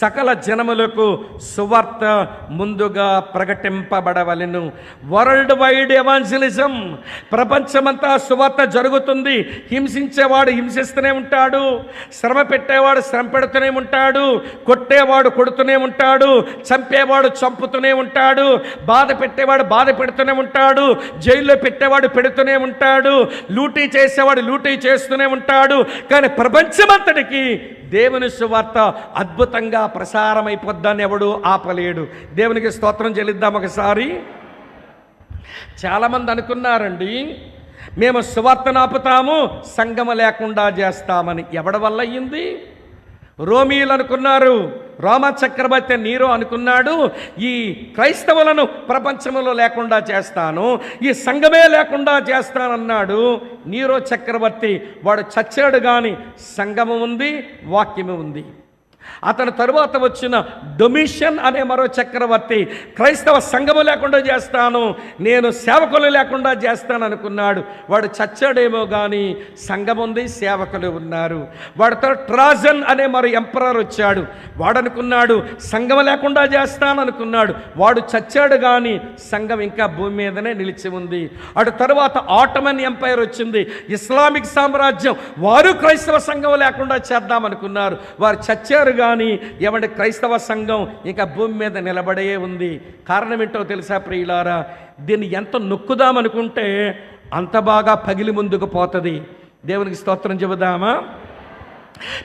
సకల జనములకు సువార్త ముందుగా ప్రకటింపబడవలెను. World wide evangelism. ప్రపంచమంతా సువార్త జరుగుతుంది. హింసించేవాడు హింసిస్తూనే ఉంటాడు. శ్రమ పెట్టేవాడు శ్రమ పెడుతూనే ఉంటాడు. కొట్టేవాడు కొడుతూనే ఉంటాడు. చంపేవాడు చంపుతూనే ఉంటాడు. బాధ పెట్టేవాడు బాధ పెడుతూనే ఉంటాడు. జైల్లో పెట్టేవాడు పెడుతూనే ఉంటాడు. లూటీ చేసేవాడు లూటీ చేస్తూనే ఉంటాడు. కానీ ప్రపంచమంతటికి దేవుని సువార్త అద్భుతంగా ప్రసారమైపోద్దని ఎవడు ఆపలేడు. దేవునికి స్తోత్రం చెల్లిద్దాం ఒకసారి. చాలామంది అనుకున్నారండి మేము సువార్తను ఆపుతాము సంగమ లేకుండా చేస్తామని. ఎవడి వల్ల అయ్యింది? రోమీలు అనుకున్నారు రోమ చక్రవర్తి నీరో అనుకున్నాడు ఈ క్రైస్తవులను ప్రపంచంలో లేకుండా చేస్తాను ఈ సంఘమే లేకుండా చేస్తానన్నాడు. నీరో చక్రవర్తి వాడు చచ్చాడు కానీ సంఘము ఉంది వాక్యము ఉంది. అతని తరువాత వచ్చిన డొమిషన్ అనే మరో చక్రవర్తి క్రైస్తవ సంఘము లేకుండా చేస్తాను నేను సేవకులు లేకుండా చేస్తాను అనుకున్నాడు. వాడు చచ్చాడేమో కానీ సంఘం ఉంది సేవకులు ఉన్నారు. వాడితో ట్రాజన్ అనే మరో ఎంపరర్ వచ్చాడు. వాడనుకున్నాడు సంఘం లేకుండా చేస్తాను అనుకున్నాడు. వాడు చచ్చాడు కానీ సంఘం ఇంకా భూమి మీదనే నిలిచి ఉంది. అటు తరువాత ఆటమన్ ఎంపైర్ వచ్చింది. ఇస్లామిక్ సామ్రాజ్యం వారు క్రైస్తవ సంఘం లేకుండా చేద్దామనుకున్నారు. వారు చచ్చారు కానీ ఎవడి క్రైస్తవ సంఘం ఇంకా భూమి మీద నిలబడే ఉంది. కారణం ఏంటో తెలుసా ప్రియులారా? దీన్ని ఎంత నొక్కుదామనుకుంటే అంత బాగా పగిలి ముందుకు పోతుంది. దేవునికి స్తోత్రం చెబుదామా?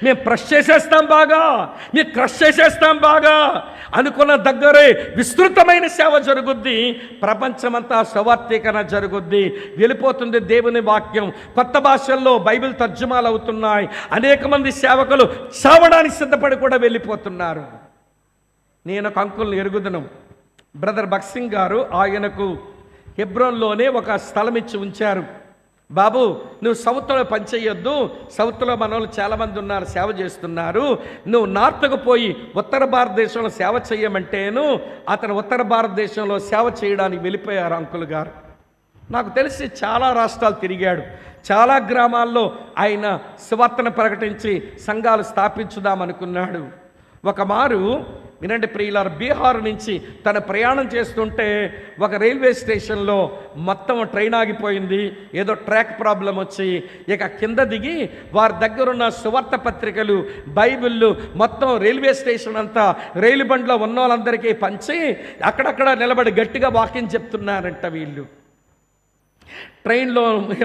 మేము క్రష్ చేసేస్తాం బాగా మేము క్రష్ చేసేస్తాం బాగా. అనుకున్న దగ్గరే విస్తృతమైన సేవ జరుగుద్ది ప్రపంచమంతా స్వార్థీకరణ జరుగుద్ది. వెళ్ళిపోతుంది దేవుని వాక్యం. కొత్త భాషల్లో బైబిల్ తర్జుమాలు అవుతున్నాయి. అనేక మంది సేవకులు చావడానికి సిద్ధపడి కూడా వెళ్ళిపోతున్నారు. నేను ఒక అంకుల్ని ఎరుగుదను. బ్రదర్ బక్సింగ్ గారు ఆయనకు హెబ్రోన్లోనే ఒక స్థలం ఇచ్చి ఉంచారు. బాబు నువ్వు సౌత్లో పనిచేయొద్దు. సౌత్లో మన వాళ్ళు చాలామంది ఉన్నారు సేవ చేస్తున్నారు. నువ్వు నార్త్కు పోయి ఉత్తర భారతదేశంలో సేవ చేయమంటేను అతను ఉత్తర భారతదేశంలో సేవ చేయడానికి వెళ్ళిపోయారు అంకుల్ గారు. నాకు తెలిసి చాలా రాష్ట్రాలు తిరిగాడు. చాలా గ్రామాల్లో ఆయన సువార్తను ప్రకటించి సంఘాలు స్థాపించుదామనుకున్నాడు ఒక మారు వినండి ప్రియులారు బీహార్ నుంచి తన ప్రయాణం చేస్తుంటే ఒక రైల్వే స్టేషన్లో మొత్తం ట్రైన్ ఆగిపోయింది. ఏదో ట్రాక్ ప్రాబ్లం వచ్చి ఇక కింద దిగి వారి దగ్గరున్న సువార్త పత్రికలు బైబిళ్ళు మొత్తం రైల్వే స్టేషన్ అంతా రైలు బండ్లో ఉన్న వాళ్ళందరికీ పంచి అక్కడక్కడ నిలబడి గట్టిగా వాక్యం చెప్తున్నారంట వీళ్ళు. ట్రైన్లో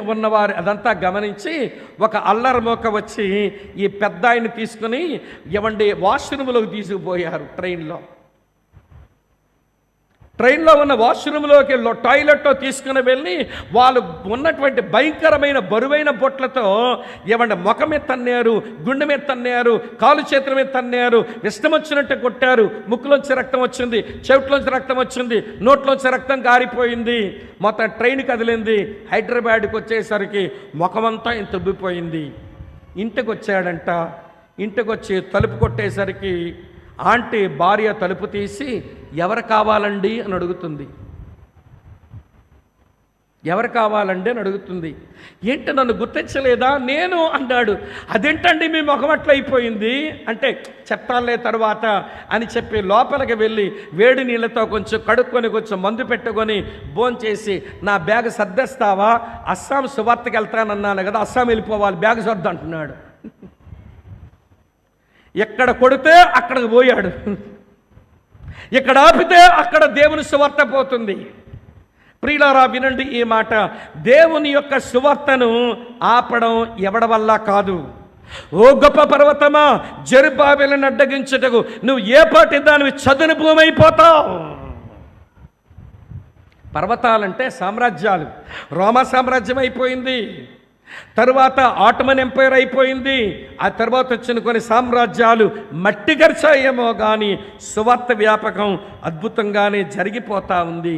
ఉన్నవారు అదంతా గమనించి ఒక అల్లరమోక వచ్చి ఈ పెద్ద ఆయన తీసుకుని ఇవ్వండి వాష్రూమ్లోకి తీసుకుపోయారు ట్రైన్లో. ట్రైన్లో ఉన్న వాష్రూమ్లోకి టాయిలెట్లో తీసుకుని వెళ్ళి వాళ్ళు ఉన్నటువంటి భయంకరమైన బరువైన బొట్లతో ఏమంటే ముఖం మీద తన్నారు గుండె మీద తన్నారు కాలు చేతుల మీద తన్నారు ఇష్టం వచ్చినట్టు కొట్టారు. ముక్కులోంచి రక్తం వచ్చింది చెవిట్లోంచి రక్తం వచ్చింది నోట్లోంచి రక్తం కారిపోయింది మొత్తం ట్రైన్ కదిలింది. హైదరాబాద్కి వచ్చేసరికి ముఖమంతా ఇంత ఉబ్బిపోయింది ఇంటికి వచ్చాడంట ఇంటికి వచ్చి తలుపు కొట్టేసరికి ఆంటీ భార్య తలుపు తీసి ఎవరు కావాలండి అని అడుగుతుంది. ఎవరు కావాలండి అని అడుగుతుంది. ఏంటి నన్ను గుర్తించలేదా? నేను అన్నాడు అదేంటండి మీ ముఖం అట్లయిపోయింది అంటే చెప్తానులే తర్వాత అని చెప్పి లోపలికి వెళ్ళి వేడి నీళ్ళతో కొంచెం కడుక్కొని కొంచెం మందు పెట్టుకొని భోంచేసి నా బ్యాగ్ సర్దేస్తావా? అస్సాం సువార్తకి వెళ్తానన్నాను కదా అస్సాం వెళ్ళిపోవాలి బ్యాగ్ సర్దు అంటున్నాడు. ఎక్కడ కొడితే అక్కడికి పోయాడు. ఇక్కడ ఆపితే అక్కడ దేవుని సువార్త పోతుంది. ప్రియులారా వినండి ఈ మాట. దేవుని యొక్క సువార్తను ఆపడం ఎవడ వల్ల కాదు. ఓ గొప్ప పర్వతమా జరుబాబెలను అడ్డగించుటకు నువ్వు ఏ పాటి దానివి చదును భూమి అయిపోతావు పర్వతాలంటే సామ్రాజ్యాలు. రోమ సామ్రాజ్యం అయిపోయింది. తర్వాత ఆటమన్ ఎంపైర్ అయిపోయింది. ఆ తర్వాత వచ్చిన కొన్ని సామ్రాజ్యాలు మట్టి గర్చాయేమో కానీ సువార్త వ్యాపకం అద్భుతంగానే జరిగిపోతా ఉంది.